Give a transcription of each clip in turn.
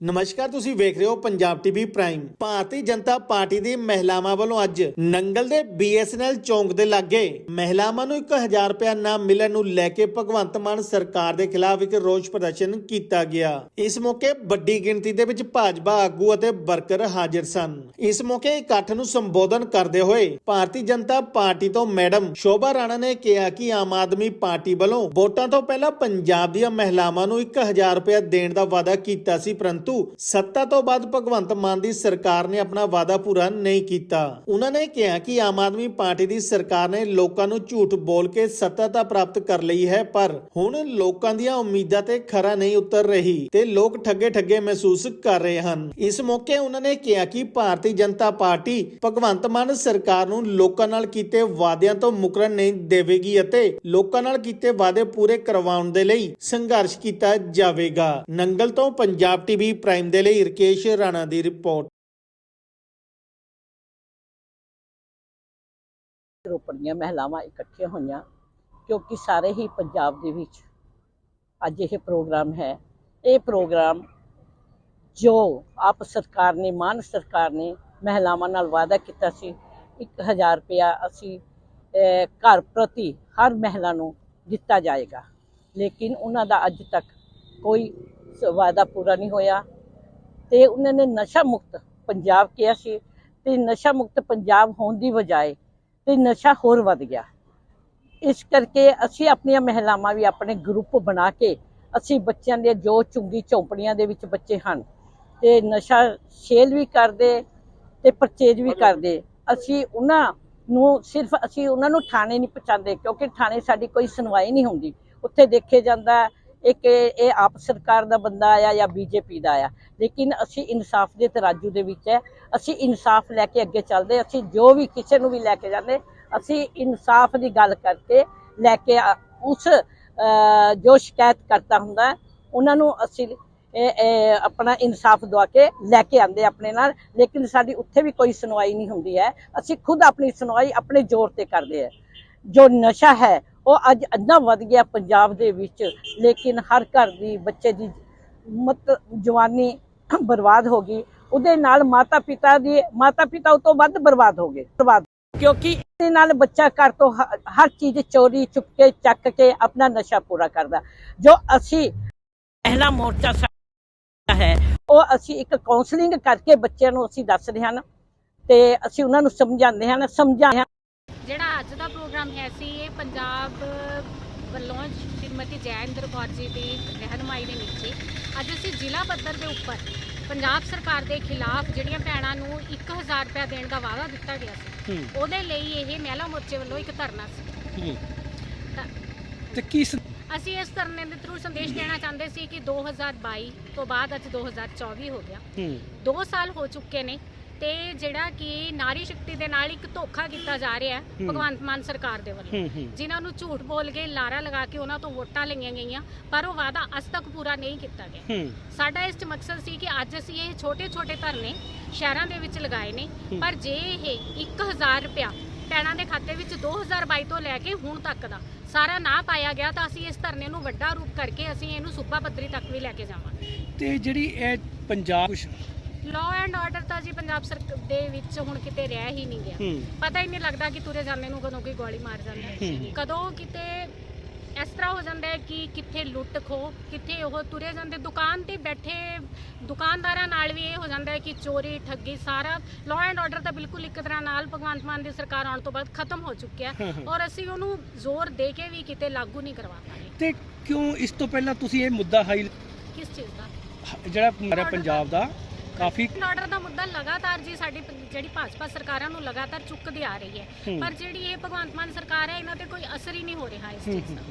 ਨਮਸਕਾਰ, ਤੁਸੀਂ ਵੇਖ ਰਹੇ ਹੋ Punjab TV prime. Bharatiya Janata party ਦੀ ਮਹਿਲਾਵਾਂ ਵੱਲੋਂ ਅੱਜ ਨੰਗਲ ਦੇ BSNL ਚੌਂਕ ਦੇ ਲਾਗੇ ਮਹਿਲਾਵਾਂ ਨੂੰ 1000 ਰੁਪਏ ਨਾ ਮਿਲਣ ਨੂੰ ਲੈ ਕੇ ਭਗਵੰਤ ਮਾਨ ਸਰਕਾਰ ਦੇ ਖਿਲਾਫ ਇੱਕ ਰੋਸ ਪ੍ਰਦਰਸ਼ਨ ਕੀਤਾ ਗਿਆ। ਇਸ ਮੌਕੇ ਵੱਡੀ ਗਿਣਤੀ ਦੇ ਵਿੱਚ ਭਾਜਪਾ ਆਗੂ ਅਤੇ ਵਰਕਰ ਹਾਜ਼ਰ ਸਨ। ਇਸ ਮੌਕੇ ਇਕੱਠ ਨੂੰ ਸੰਬੋਧਨ ਕਰਦੇ ਹੋਏ ਭਾਰਤੀ ਜਨਤਾ ਪਾਰਟੀ ਤੋਂ ਮੈਡਮ ਸ਼ੋਭਾ ਰਾਣਾ ਨੇ ਕਿਹਾ ਕਿ ਆਮ ਆਦਮੀ ਪਾਰਟੀ ਵੱਲੋਂ ਵੋਟਾਂ ਤੋਂ ਪਹਿਲਾਂ ਪੰਜਾਬ ਦੀਆਂ ਮਹਿਲਾਵਾਂ ਨੂੰ 1000 ਰੁਪਏ ਦੇਣ ਦਾ ਵਾਅਦਾ ਕੀਤਾ ਸੀ, ਪਰੰਤੂ ਸੱਤਾ ਤੋਂ ਬਾਅਦ ਭਗਵੰਤ ਮਾਨ ਦੀ ਸਰਕਾਰ ਨੇ ਆਪਣਾ ਵਾਅਦਾ ਪੂਰਾ ਨਹੀਂ ਕੀਤਾ। ਉਹਨਾਂ ਨੇ ਕਿਹਾ ਕਿ ਆਮ ਆਦਮੀ ਪਾਰਟੀ ਦੀ ਸਰਕਾਰ ਨੇ ਲੋਕਾਂ ਨੂੰ ਝੂਠ ਬੋਲ ਕੇ ਸੱਤਾ ਤਾਂ ਪ੍ਰਾਪਤ ਕਰ ਲਈ ਹੈ, ਪਰ ਹੁਣ ਲੋਕਾਂ ਦੀਆਂ ਉਮੀਦਾਂ ਤੇ ਖਰਾ ਨਹੀਂ ਉਤਰ ਰਹੀ ਤੇ ਲੋਕ ਠੱਗੇ ਠੱਗੇ ਮਹਿਸੂਸ ਕਰ ਰਹੇ ਹਨ। ਇਸ ਮੌਕੇ ਉਹਨਾਂ ਨੇ ਕਿਹਾ ਕਿ ਭਾਰਤੀ ਜਨਤਾ ਪਾਰਟੀ ਭਗਵੰਤ ਮਾਨ ਸਰਕਾਰ ਨੂੰ ਲੋਕਾਂ ਨਾਲ ਕੀਤੇ ਵਾਅਦਿਆਂ ਤੋਂ ਮੁਕਰਨ ਨਹੀਂ ਦੇਵੇਗੀ ਅਤੇ ਲੋਕਾਂ ਨਾਲ ਕੀਤੇ ਵਾਅਦੇ ਪੂਰੇ ਕਰਵਾਉਣ ਦੇ ਲਈ ਸੰਘਰਸ਼ ਕੀਤਾ ਜਾਵੇਗਾ। ਨੰਗਲ ਤੋਂ ਪੰਜਾਬ ਟੀਵੀ ਪ੍ਰਾਈਮ ਦੇ ਲਈ ਰਕੇਸ਼ ਰਾਣਾ ਦੀ ਰਿਪੋਰਟ ਰੋਪੜ ਦੀਆਂ ਮਹਿਲਾਵਾਂ ਇਕੱਠੀਆਂ ਹੋਈਆਂ, ਕਿਉਂਕਿ ਸਾਰੇ ਹੀ ਪੰਜਾਬ ਦੇ ਵਿੱਚ ਅੱਜ ਇਹ ਪ੍ਰੋਗਰਾਮ ਹੈ। ਇਹ ਪ੍ਰੋਗਰਾਮ ਜੋ ਆਪ ਸਰਕਾਰ ਨੇ, ਮਾਨ ਸਰਕਾਰ ਨੇ ਮਹਿਲਾਵਾਂ ਨਾਲ ਵਾਅਦਾ ਕੀਤਾ ਸੀ 1000 ਰੁਪਇਆ ਅਸੀਂ ਘਰ ਪ੍ਰਤੀ ਹਰ ਮਹਿਲਾ ਨੂੰ ਦਿੱਤਾ ਜਾਏਗਾ। ਲੇਕਿਨ ਉਹਨਾਂ ਦਾ ਅੱਜ ਤੱਕ ਕੋਈ ਵਾਅਦਾ ਪੂਰਾ ਨਹੀਂ ਹੋਇਆ। ਤੇ ਉਹਨਾਂ ਨੇ ਨਸ਼ਾ ਮੁਕਤ ਪੰਜਾਬ ਕਿਹਾ ਸੀ ਤੇ ਨਸ਼ਾ ਮੁਕਤ ਪੰਜਾਬ ਹੋਣ ਦੀ ਬਜਾਏ ਤੇ ਨਸ਼ਾ ਹੋਰ ਵੱਧ ਗਿਆ। ਇਸ ਕਰਕੇ ਅਸੀਂ ਆਪਣੀਆਂ ਮਹਿਲਾਵਾਂ ਵੀ ਆਪਣੇ ਗਰੁੱਪ ਬਣਾ ਕੇ ਅਸੀਂ ਬੱਚਿਆਂ ਦੇ ਜੋ ਚੁੰਗੀ ਝੌਂਪੜੀਆਂ ਦੇ ਵਿੱਚ ਬੱਚੇ ਹਨ ਤੇ ਨਸ਼ਾ ਸੇਲ ਵੀ ਕਰਦੇ ਤੇ ਪਰਚੇਜ ਵੀ ਕਰਦੇ। ਅਸੀਂ ਉਹਨਾਂ ਨੂੰ ਸਿਰਫ ਅਸੀਂ ਉਹਨਾਂ ਨੂੰ ਥਾਣੇ ਨਹੀਂ ਪਹੁੰਚਾਉਂਦੇ ਕਿਉਂਕਿ ਥਾਣੇ ਸਾਡੀ ਕੋਈ ਸੁਣਵਾਈ ਨਹੀਂ ਹੁੰਦੀ। ਉੱਥੇ ਦੇਖੇ ਜਾਂਦਾ ਇੱਕ ਇਹ ਆਪ ਸਰਕਾਰ ਦਾ ਬੰਦਾ ਆਇਆ ਜਾਂ ਬੀਜੇਪੀ ਦਾ ਆਇਆ। ਲੇਕਿਨ ਅਸੀਂ ਇਨਸਾਫ ਦੇ ਤਰਾਜੂ ਦੇ ਵਿੱਚ ਹੈ। ਅਸੀਂ ਇਨਸਾਫ ਲੈ ਕੇ ਅੱਗੇ ਚੱਲਦੇ ਅਸੀਂ ਜੋ ਵੀ ਕਿਸੇ ਨੂੰ ਵੀ ਲੈ ਕੇ ਜਾਂਦੇ, ਅਸੀਂ ਇਨਸਾਫ ਦੀ ਗੱਲ ਕਰਕੇ ਲੈ ਕੇ ਆ- ਉਸ ਜੋ ਸ਼ਿਕਾਇਤ ਕਰਤਾ ਹੁੰਦਾ ਉਹਨਾਂ ਨੂੰ ਅਸੀਂ ਆਪਣਾ ਇਨਸਾਫ ਦਵਾ ਕੇ ਲੈ ਕੇ ਆਂਦੇ ਆਪਣੇ ਨਾਲ। ਲੇਕਿਨ ਸਾਡੀ ਉੱਥੇ ਵੀ ਕੋਈ ਸੁਣਵਾਈ ਨਹੀਂ ਹੁੰਦੀ ਹੈ। ਅਸੀਂ ਖੁਦ ਆਪਣੀ ਸੁਣਵਾਈ ਆਪਣੇ ਜ਼ੋਰ ਤੇ ਕਰਦੇ ਹਾਂ। ਜੋ ਨਸ਼ਾ ਹੈ ਉਹ ਅੱਜ ਇੰਨਾ ਵੱਧ ਗਿਆ ਪੰਜਾਬ ਦੇ ਵਿੱਚ, ਲੇਕਿਨ ਹਰ ਘਰ ਦੀ ਬੱਚੇ ਦੀ ਮਤ ਜਵਾਨੀ ਬਰਬਾਦ ਹੋ ਗਈ। ਉਹਦੇ ਨਾਲ ਮਾਤਾ ਪਿਤਾ ਦੀ ਮਾਤਾ ਪਿਤਾ ਉਹ ਤੋਂ ਵੱਧ ਬਰਬਾਦ ਹੋ ਗਏ। ਬਰਬਾਦ। ਕਿਉਂਕਿ ਇਹਦੇ ਨਾਲ ਬੱਚਾ ਘਰ ਤੋਂ ਹ- ਹਰ ਚੀਜ਼ ਚੋਰੀ ਚੁੱਕ ਕੇ ਚੱਕ ਕੇ ਆਪਣਾ ਨਸ਼ਾ ਪੂਰਾ ਕਰਦਾ। ਜੋ ਅਸੀਂ ਪਹਿਲਾ ਮੋਰਚਾ ਸਾਡਾ ਹੈ, ਉਹ ਅਸੀਂ ਇੱਕ ਕਾਉਂਸਲਿੰਗ ਕਰਕੇ ਬੱਚਿਆਂ ਨੂੰ ਅਸੀਂ ਦੱਸਦੇ ਹਨ ਤੇ ਅਸੀਂ ਉਹਨਾਂ ਨੂੰ ਸਮਝਾਉਂਦੇ ਹਨ ਸਮਝਾਉਂਦੇ ਹਾਂ ਜਿਹੜਾ ਅੱਜ ਦਾ ਪ੍ਰੋਗਰਾਮ ਹੈ ਸੀ ਇਹ ਪੰਜਾਬ ਵੱਲੋਂ ਸ਼੍ਰੀਮਤੀ ਜੈਇੰਦਰ ਕੌਰ ਜੀ ਦੀ ਰਹਿਨਮਾਈ ਦੇ ਨੀਚੇ ਅੱਜ ਅਸੀਂ ਜ਼ਿਲ੍ਹਾ ਪੱਧਰ ਦੇ ਉੱਪਰ ਪੰਜਾਬ ਸਰਕਾਰ ਦੇ ਖਿਲਾਫ ਜਿਹੜੀਆਂ ਭੈਣਾਂ ਨੂੰ 1000 ਰੁਪਏ ਦੇਣ ਦਾ ਵਾਅਦਾ ਦਿੱਤਾ ਗਿਆ ਸੀ ਉਹਦੇ ਲਈ ਇਹ ਮਹਿਲਾ ਮੋਰਚੇ ਵੱਲੋਂ ਇੱਕ ਧਰਨਾ ਸੀ। ਤਾਂ ਕਿਸ ਅਸੀਂ ਇਸ ਧਰਨੇ ਦੇ ਥਰੂ ਸੰਦੇਸ਼ ਦੇਣਾ ਚਾਹੁੰਦੇ ਸੀ ਕਿ 2022 ਤੋਂ ਬਾਅਦ ਅੱਜ 2024 ਹੋ ਗਿਆ। ਹੂੰ। 2 ਸਾਲ ਹੋ ਚੁੱਕੇ ਨੇ। ਤੇ ਜਿਹੜਾ ਕਿ ਨਾਰੀ ਸ਼ਕਤੀ ਦੇ ਨਾਲ ਇੱਕ ਧੋਖਾ ਕੀਤਾ ਜਾ ਰਿਹਾ ਹੈ। ਭਗਵੰਤ ਮਾਨ ਸਰਕਾਰ ਦੇ ਵੱਲੋਂ। ਜਿਨ੍ਹਾਂ ਨੂੰ ਝੂਠ ਬੋਲ ਕੇ ਲਾਰਾ ਲਗਾ ਕੇ ਉਹਨਾਂ ਤੋਂ ਵੋਟਾਂ ਲਈਆਂ ਗਈਆਂ ਪਰ ਉਹ ਵਾਅਦਾ ਅੱਜ ਤੱਕ ਪੂਰਾ ਨਹੀਂ ਕੀਤਾ ਗਿਆ। ਸਾਡਾ ਇਸ 'ਚ ਮਕਸਦ ਸੀ ਕਿ ਅੱਜ ਅਸੀਂ ਇਹ ਛੋਟੇ-ਛੋਟੇ ਧਰਨੇ ਸ਼ਹਿਰਾਂ ਦੇ ਵਿੱਚ ਲਗਾਏ ਨੇ। ਪਰ ਜੇ ਇਹ 1000 ਰੁਪਇਆ ਭੈਣਾਂ ਦੇ ਖਾਤੇ ਵਿੱਚ 2022 ਤੋਂ ਲੈ ਕੇ ਹੁਣ ਤੱਕ ਦਾ ਸਾਰਾ ਨਾ ਪਾਇਆ ਗਿਆ ਤਾਂ ਅਸੀਂ ਇਸ ਧਰਨੇ ਨੂੰ ਵੱਡਾ ਰੂਪ ਕਰਕੇ ਅਸੀਂ ਇਹਨੂੰ ਸੂਬਾ ਪੱਧਰੀ ਤੱਕ ਵੀ ਲੈ ਕੇ ਜਾਵਾਂਗੇ। ਤੇ ਜਿਹੜੀ ਇਹ ਪੰਜਾਬ ਲਾਅ ਐਂਡ ਆਰਡਰ ਤਾਂ ਜੀ ਪੰਜਾਬ ਸਰਕਾਰ ਦੇ ਵਿੱਚ ਹੁਣ ਕਿਤੇ ਰਹਿ ਹੀ ਨਹੀਂ ਗਿਆ। ਹੂੰ। ਪਤਾ ਹੀ ਨਹੀਂ ਲੱਗਦਾ ਕਿ ਤੁਰੇ ਜਾਂਦੇ ਨੂੰ ਕਦੋਂ ਕੋਈ ਗੋਲੀ ਮਾਰ ਜਾਂਦਾ ਹੈ। ਹੂੰ। ਕਦੋਂ ਕਿਤੇ ਇਸ ਤਰ੍ਹਾਂ ਹੋ ਜਾਂਦਾ ਹੈ ਕਿ ਕਿੱਥੇ ਲੁੱਟ ਖੋ ਕਿੱਥੇ ਉਹ ਤੁਰੇ ਜਾਂਦੇ। ਦੁਕਾਨ ਤੇ ਬੈਠੇ ਦੁਕਾਨਦਾਰਾਂ ਨਾਲ ਵੀ ਇਹ ਹੋ ਜਾਂਦਾ ਹੈ ਕਿ ਚੋਰੀ ਠੱਗੀ ਸਾਰਾ ਲਾਅ ਐਂਡ ਆਰਡਰ ਤਾਂ ਬਿਲਕੁਲ ਇੱਕ ਤਰ੍ਹਾਂ ਨਾਲ ਭਗਵੰਤ ਮਾਨ ਦੀ ਸਰਕਾਰ ਆਉਣ ਤੋਂ ਬਾਅਦ ਖਤਮ ਹੋ ਚੁੱਕਿਆ ਹਾਂ, ਹੈ। ਹਾਂ। ਔਰ ਅਸੀਂ ਉਹਨੂੰ ਜ਼ੋਰ ਦੇ ਕੇ ਵੀ ਕਿਤੇ ਲਾਗੂ ਨਹੀਂ ਕਰਵਾ ਪਾ ਰਹੇ ਤੇ ਕਿਉਂ ਇਸ ਤੋਂ ਪਹਿਲਾਂ ਤੁਸੀਂ ਇਹ ਮੁੱਦਾ ਹਾਈ ਕਿਸ ਚੀਜ਼ ਦਾ? ਜਿਹੜਾ ਪੰਜਾਬ ਦਾ ਕਾਫੀ ਆਰਡਰ ਦਾ ਮੁੱਦਾ ਲਗਾਤਾਰ ਜੀ ਸਾਡੀ ਪ- ਜਿਹੜੀ ਭਾਜਪਾ ਸਰਕਾਰਾਂ ਨੂੰ ਲਗਾਤਾਰ ਚੁੱਕਦੀ ਆ ਰਹੀ ਹੈ। ਹੂੰ। ਪਰ ਜਿਹੜੀ ਇਹ ਭਗਵੰਤ ਮਾਨ ਸਰਕਾਰ ਹੈ ਇਹਨਾਂ ਤੇ ਕੋਈ ਅਸਰ ਹੀ ਨਹੀਂ ਹੋ ਰਿਹਾ ਇਸ ਹੂੰ, ਚੀਜ਼ ਦਾ।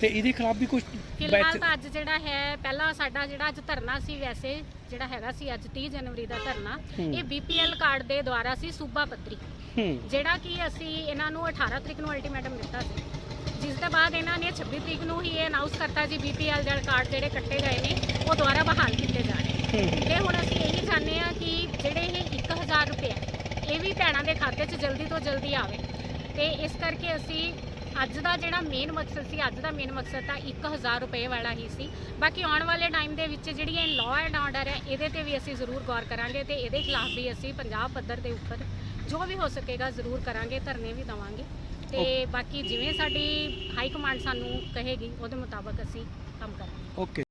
ਤੇ ਇਹਦੇ ਖਿਲਾਫ ਵੀ ਕੁਝ ਫਿਲਹਾਲ ਤਾਂ ਅੱਜ ਜਿਹੜਾ ਹੈ ਪਹਿਲਾ ਸਾਡਾ ਜਿਹੜਾ ਅੱਜ ਧਰਨਾ ਸੀ ਵੈਸੇ ਜਿਹੜਾ ਹੈਗਾ ਸੀ ਅੱਜ 30 ਜਨਵਰੀ ਦਾ ਧਰਨਾ ਹੂੰ। ਇਹ ਬੀਪੀਐਲ ਕਾਰਡ ਦੇ ਦੁਆਰਾ ਸੀ ਸੂਬਾ ਪੱਧਰੀ। ਹੂੰ। ਜਿਹੜਾ ਕਿ ਅਸੀਂ ਇਹਨਾਂ ਨੂੰ 18 ਤਰੀਕ ਨੂੰ ਅਲਟੀਮੇਟਮ ਦਿੱਤਾ ਸੀ। ਜਿਸ ਦੇ ਬਾਅਦ ਇਹਨਾਂ ਨੇ 26 ਤਰੀਕ ਨੂੰ ਹੀ ਇਹ ਅਨਾਉਂਸ ਕਰਤਾ ਜੀ ਬੀਪੀਐਲ ਜਿਹੜੇ ਕਾਰਡ ਜਿਹੜੇ ਕੱਟੇ ਗਏ ਨੇ ਉਹ ਦੁਬਾਰਾ ਬਹਾਲ ਕੀਤੇ ਜਾ ਰਹੇ ਨੇ। ਹੂੰ ਤੇ ਹੁਣ ਅਸੀਂ ਇਹੀ ਚਾਹੁੰਦੇ ਆ ਕਿ ਜਿਹੜੇ ਇਹ 1000 ਰੁਪਏ ਇਹ ਵੀ ਭੈਣਾਂ ਦੇ ਖਾਤੇ 'ਚ ਜਲਦੀ ਤੋਂ ਜਲਦੀ ਆਵੇ। ਤੇ ਇਸ ਕਰਕੇ ਅਸੀਂ ਅੱਜ ਦਾ ਜਿਹੜਾ ਮੇਨ ਮਕਸਦ ਸੀ ਅੱਜ ਦਾ ਮੇਨ ਮਕਸਦ ਤਾਂ 1000 ਰੁਪਏ ਵਾਲਾ ਹੀ ਸੀ। ਬਾਕੀ ਆਉਣ ਵਾਲੇ ਟਾਈਮ ਦੇ ਵਿੱਚ ਜਿਹੜੀ ਇਹ ਲਾਅ ਐਂਡ ਆਰਡਰ ਹੈ ਇਹਦੇ ਤੇ ਵੀ ਅਸੀਂ ਜ਼ਰੂਰ ਗੌਰ ਕਰਾਂਗੇ ਤੇ ਇਹਦੇ ਖਿਲਾਫ ਵੀ ਅਸੀਂ ਪੰਜਾਬ ਪੱਧਰ ਦੇ ਉੱਪਰ ਜੋ ਵੀ ਹੋ ਸਕੇਗਾ ਜ਼ਰੂਰ ਕਰਾਂਗੇ ਧਰਨੇ ਵੀ ਦਵਾਂਗੇ। ਤੇ ਬਾਕੀ ਜਿਵੇਂ ਸਾਡੀ ਹਾਈ ਕਮਾਂਡ ਸਾਨੂੰ ਕਹੇਗੀ ਉਹਦੇ ਮੁਤਾਬਕ ਅਸੀਂ ਕੰਮ ਕਰਾਂਗੇ। ਓਕੇ।